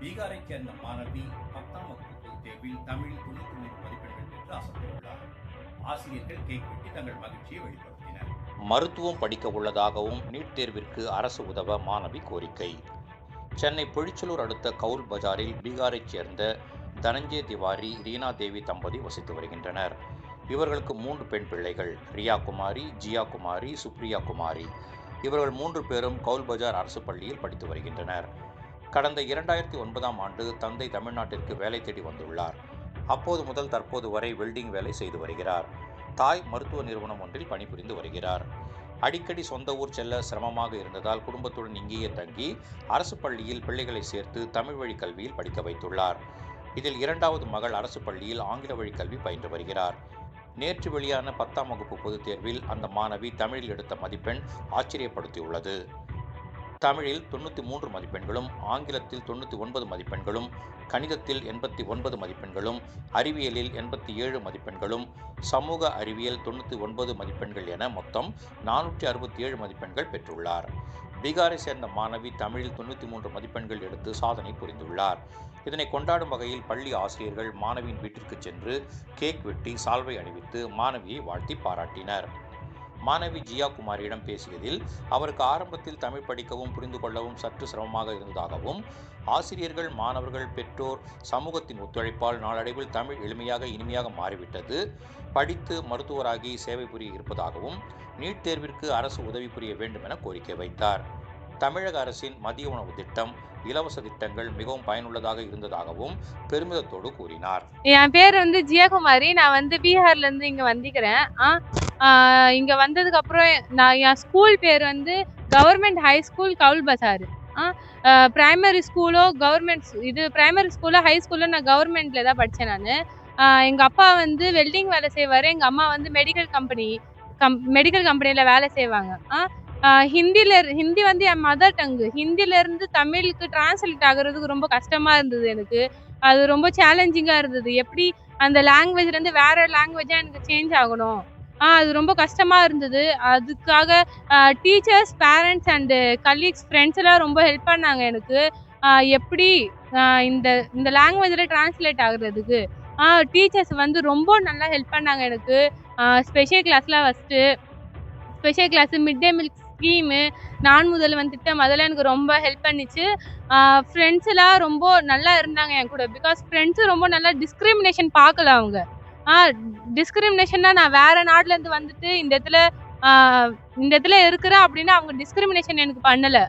பீகாரைச் சேர்ந்த மாணவி பத்தாம் வகுப்பு தேர்வில் தமிழில் தொண்ணூற்றி மூன்று மதிப்பெண்கள் பெற்று அசத்தியுள்ளார் ஆசிரியர்கள் கேக் வெட்டி தங்கள் மகிழ்ச்சியை வெளிப்படுத்தினர். மருத்துவம் படிக்க உள்ளதாகவும் நீட் தேர்விற்கு அரசு உதவ மாணவி கோரிக்கை. சென்னை பொழிச்சலூர் அடுத்த கவுல் பஜாரில் பீகாரைச் சேர்ந்த தனஞ்சய திவாரி ரீனா தேவி தம்பதி வசித்து வருகின்றனர். இவர்களுக்கு மூன்று பெண் பிள்ளைகள் ரியா குமாரி ஜியா குமாரி சுப்ரியா குமாரி. இவர்கள் மூன்று பேரும் கவுல் பஜார் அரசு பள்ளியில் படித்து வருகின்றனர். கடந்த இரண்டாயிரத்தி ஒன்பதாம் ஆண்டு தந்தை தமிழ்நாட்டிற்கு வேலை தேடி வந்துள்ளார். அப்போது முதல் தற்போது வரை வெல்டிங் வேலை செய்து வருகிறார். தாய் மருத்துவ நிறுவனம் ஒன்றில் பணிபுரிந்து வருகிறார். அடிக்கடி சொந்த ஊர் செல்ல சிரமமாக இருந்ததால் குடும்பத்துடன் இங்கேயே தங்கி அரசு பள்ளியில் பிள்ளைகளை சேர்த்து தமிழ் வழி கல்வியில் படிக்க வைத்துள்ளார். இதில் இரண்டாவது மகள் அரசு பள்ளியில் ஆங்கில வழி கல்வி பயின்று வருகிறார். நேற்று வெளியான பத்தாம் வகுப்பு பொதுத் தேர்வில் அந்த மாணவி தமிழில் எடுத்த மதிப்பெண் ஆச்சரியப்படுத்தியுள்ளது. தமிழில் தொண்ணூற்றி மூன்று மதிப்பெண்களும் ஆங்கிலத்தில் தொண்ணூற்றி ஒன்பது மதிப்பெண்களும் கணிதத்தில் எண்பத்தி ஒன்பது மதிப்பெண்களும் அறிவியலில் எண்பத்தி ஏழு மதிப்பெண்களும் சமூக அறிவியல் தொண்ணூற்றி ஒன்பது மதிப்பெண்கள் என மொத்தம் நானூற்றி அறுபத்தி ஏழு மதிப்பெண்கள் பெற்றுள்ளார். பீகாரை சேர்ந்த மாணவி தமிழில் தொண்ணூற்றி மூன்று மதிப்பெண்கள் எடுத்து சாதனை புரிந்துள்ளார். இதனை கொண்டாடும் வகையில் பள்ளி ஆசிரியர்கள் மாணவியின் வீட்டிற்கு சென்று கேக் வெட்டி சால்வை அணிவித்து மாணவியை வாழ்த்தி பாராட்டினர். மாணவி ஜியா குமாரியிடம் பேசியதில் அவருக்கு ஆரம்பத்தில் தமிழ் படிக்கவும் புரிந்து கொள்ளவும் சற்று சிரமமாக இருந்ததாகவும் ஆசிரியர்கள் மாணவர்கள் பெற்றோர் சமூகத்தின் ஒத்துழைப்பால் நாளடைவில் தமிழ் எளிமையாக இனிமையாக மாறிவிட்டது. படித்து மருத்துவராகி சேவை புரிய இருப்பதாகவும் நீட் தேர்விற்கு அரசு உதவி புரிய வேண்டும் என கோரிக்கை வைத்தார். தமிழக அரசின் மதிய உணவு திட்டம் இலவச திட்டங்கள் மிகவும் பயனுள்ளதாக இருந்ததாகவும் பெருமிதத்தோடு கூறினார். என் பேர் வந்து ஜியாகுமாரி. நான் வந்து பீகார்லேருந்து இங்க வந்திக்கிறேன் இங்கே வந்ததுக்கப்புறம் நான் என் ஸ்கூல் பேர் வந்து கவர்மெண்ட் ஹை ஸ்கூல் கவுல் பசார். ஆ ப்ரைமரி ஸ்கூலோ கவர்மெண்ட் இது ப்ரைமரி ஸ்கூலோ ஹை ஸ்கூலோ நான் கவர்மெண்ட்டில் தான் படித்தேன் நான். எங்கள் அப்பா வந்து வெல்டிங் வேலை செய்வார் எங்கள் அம்மா வந்து மெடிக்கல் கம்பெனி கம் மெடிக்கல் கம்பெனியில் வேலை செய்வாங்க. ஆ ஹிந்தியில் ஹிந்தி வந்து என் மதர் டங்கு ஹிந்திலேருந்து தமிழுக்கு டிரான்ஸ்லேட் ஆகுறதுக்கு ரொம்ப கஷ்டமாக இருந்தது எனக்கு. அது ரொம்ப சேலஞ்சிங்காக இருந்தது. எப்படி அந்த லாங்குவேஜ்லேருந்து வேறு லாங்குவேஜாக எனக்கு சேஞ்ச் ஆகணும்? அது ரொம்ப கஷ்டமாக இருந்தது. அதுக்காக teachers parents and colleagues friends எல்லாம் ரொம்ப ஹெல்ப் பண்ணாங்க எனக்கு. எப்படி இந்த இந்த லாங்குவேஜில் டிரான்ஸ்லேட் ஆகுறதுக்கு. டீச்சர்ஸ் வந்து ரொம்ப நல்லா ஹெல்ப் பண்ணாங்க எனக்கு. ஸ்பெஷல் கிளாஸ்லாம் first special class mid day meal scheme Naan Mudhalvan திட்டம் அதெல்லாம் எனக்கு ரொம்ப ஹெல்ப் பண்ணிச்சு. ஃப்ரெண்ட்ஸ் எல்லாம் ரொம்ப நல்லா இருந்தாங்க என் கூட. பிகாஸ் ஃப்ரெண்ட்ஸும் ரொம்ப நல்லா டிஸ்கிரிமினேஷன் பார்க்கல அவங்க. டிஸ்கிரிமினேஷன்னா நான் வேற நாட்டிலேருந்து வந்துட்டு இந்த இடத்துல இந்த இடத்துல இருக்கிறேன் அப்படின்னா அவங்க டிஸ்கிரிமினேஷன் எனக்கு பண்ணலை.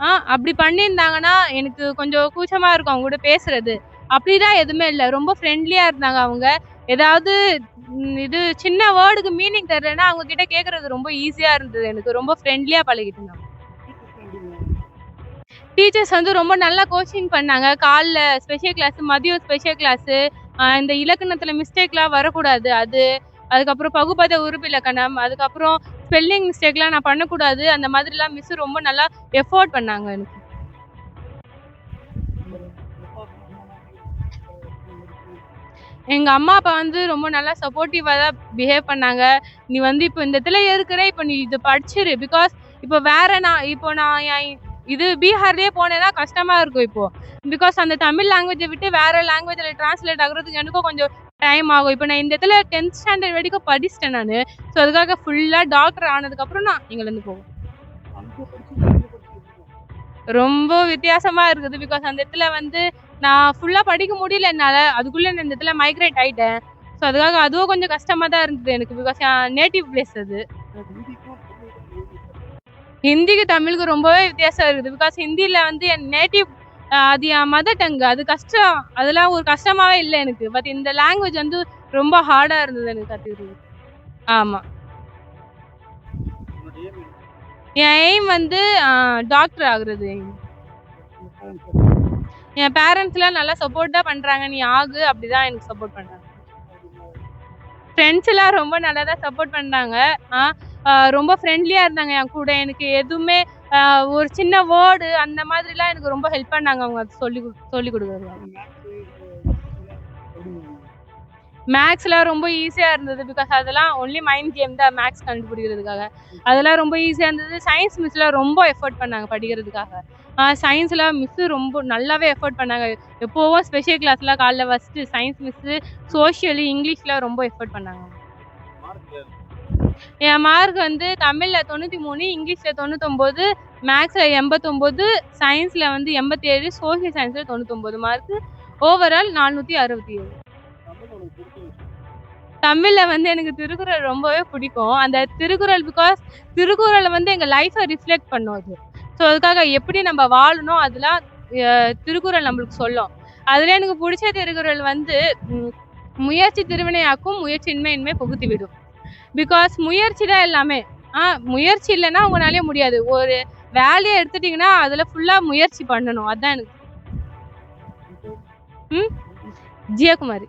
ஆ அப்படி பண்ணியிருந்தாங்கன்னா எனக்கு கொஞ்சம் கூச்சமாக இருக்கும் அவங்க கூட பேசுறது. அப்படிலாம் எதுவுமே இல்லை. ரொம்ப ஃப்ரெண்ட்லியாக இருந்தாங்க அவங்க. ஏதாவது இது சின்ன வேர்டுக்கு மீனிங் தெரியலன்னா அவங்க கிட்ட கேட்கறது ரொம்ப ஈஸியாக இருந்தது. எனக்கு ரொம்ப ஃப்ரெண்ட்லியாக பழகிட்டு இருந்தாங்க. டீச்சர்ஸ் வந்து ரொம்ப நல்லா கோச்சிங் பண்ணாங்க. காலைல ஸ்பெஷல் கிளாஸ் மதியம் ஸ்பெஷல் கிளாஸு இந்த இலக்கணத்தில் மிஸ்டேக்லாம் வரக்கூடாது. அது அதுக்கப்புறம் பகுபத உறுப்பிலக்கணம் அதுக்கப்புறம் ஸ்பெல்லிங் மிஸ்டேக்லாம் நான் பண்ணக்கூடாது. அந்த மாதிரிலாம் மிஸ் ரொம்ப நல்லா எஃபோர்ட் பண்ணாங்க எனக்கு. எங்கள் அம்மா அப்பா வந்து ரொம்ப நல்லா சப்போர்ட்டிவாக தான் பிஹேவ் பண்ணாங்க. நீ வந்து இப்போ இந்த இடத்துல இருக்கிற இப்போ நீ இது படிச்சிரு. பிகாஸ் இப்போ வேற நான் இப்போ நான் என் இது பீகார்லேயே போனேன்னா கஷ்டமாக இருக்கும் இப்போது பிகாஸ் அந்த தமிழ் லாங்குவேஜை விட்டு வேற லாங்குவேஜில் டிரான்ஸ்லேட் ஆகுறதுக்கு எனக்கும் கொஞ்சம் டைம் ஆகும். இப்போ நான் இந்த இடத்துல டென்த் ஸ்டாண்டர்ட் வரைக்கும் படிச்சிட்டேன் நான். ஸோ அதுக்காக ஃபுல்லாக டாக்டர் ஆனதுக்கப்புறம் நான் இங்கேருந்து போவேன். ரொம்ப வித்தியாசமாக இருக்குது. பிகாஸ் அந்த இடத்துல வந்து நான் ஃபுல்லாக படிக்க முடியல என்னால். அதுக்குள்ளே நான் இந்த இடத்துல மைக்ரேட் ஆயிட்டேன். ஸோ அதுக்காக அதுவும் கொஞ்சம் கஷ்டமாக தான் இருந்தது எனக்கு. பிகாஸ் நேட்டிவ் பிளேஸ் அது. ஹிந்திக்கு தமிழுக்கு ரொம்பவே வித்தியாசம் இருக்குது. பிகாஸ் ஹிந்தியில் வந்து என் நேட்டிவ் அது என் மதர் டங்கு அது கஷ்டம். அதெல்லாம் ஒரு கஷ்டமாகவே இல்லை எனக்கு. பட் இந்த லாங்குவேஜ் வந்து ரொம்ப ஹார்டாக இருந்தது எனக்கு கற்றுக்கிறது ஆமாம் என் எய்ம் வந்து டாக்டர் ஆகுறது. எய்ம் என் பேரண்ட்ஸ்லாம் நல்லா சப்போர்ட்டாக பண்ணுறாங்க நீ ஆகு. அப்படிதான் எனக்கு சப்போர்ட் பண்ணுறாங்க ஃப்ரெண்ட்ஸ் எல்லாம் ரொம்ப நல்லா தான் சப்போர்ட் பண்ணாங்க. ஆ, ரொம்ப ஃப்ரெண்ட்லியாக இருந்தாங்க என் கூட. எனக்கு எதுவுமே ஒரு சின்ன வேர்டு அந்த மாதிரிலாம் எனக்கு ரொம்ப ஹெல்ப் பண்ணாங்க அவங்க. அது சொல்லி சொல்லி கொடுக்குறாங்க மேக்ஸ்லாம் ரொம்ப ஈஸியாக இருந்தது பிகாஸ் அதெல்லாம் ஒன்லி மைண்ட் கேம் தான் மேக்ஸ் கண்டுபிடிக்கிறதுக்காக. அதெல்லாம் ரொம்ப ஈஸியாக இருந்தது. சயின்ஸ் மிஸ்லாம் ரொம்ப எஃபோர்ட் பண்ணாங்க படிக்கிறதுக்காக. சயின்ஸில் மிஸ்ஸு ரொம்ப நல்லாவே எஃபோர்ட் பண்ணாங்க. எப்போவும் ஸ்பெஷல் கிளாஸ்லாம் காலைல ஃபஸ்ட்டு சயின்ஸ் மிஸ்ஸு சோஷியலி இங்கிலீஷில் ரொம்ப எஃபோர்ட் பண்ணாங்க. என் மார்க் வந்து தமிழில் தொண்ணூற்றி மூணு இங்கிலீஷில் தொண்ணூத்தொம்போது மேக்ஸில் எண்பத்தொம்போது சயின்ஸில் வந்து எண்பத்தேழு சோஷியல் சயின்ஸில் தொண்ணூத்தொம்போது மார்க்கு ஓவரால் நானூற்றி அறுபத்தி ஏழு. தமிழில் வந்து எனக்கு திருக்குறள் ரொம்பவே பிடிக்கும். அந்த திருக்குறள் பிகாஸ் திருக்குறளை வந்து எங்கள் லைஃப்பை ரிஃப்ளெக்ட் பண்ணும் அது. ஸோ அதுக்காக எப்படி நம்ம வாழணும் அதெல்லாம் திருக்குறள் நம்மளுக்கு சொல்லும். அதில் எனக்கு பிடிச்ச திருக்குறள் வந்து முயற்சி திருவினையாக்கும் முயற்சியின்மை இன்மை புகுத்தி விடும் பிகாஸ் முயற்சி தான் எல்லாமே. ஆ முயற்சி இல்லைன்னா உங்களாலே முடியாது. ஒரு வேலையை எடுத்துட்டிங்கன்னா அதில் ஃபுல்லாக முயற்சி பண்ணணும். அதுதான் எனக்கு. ம்? ஜியகுமாரி.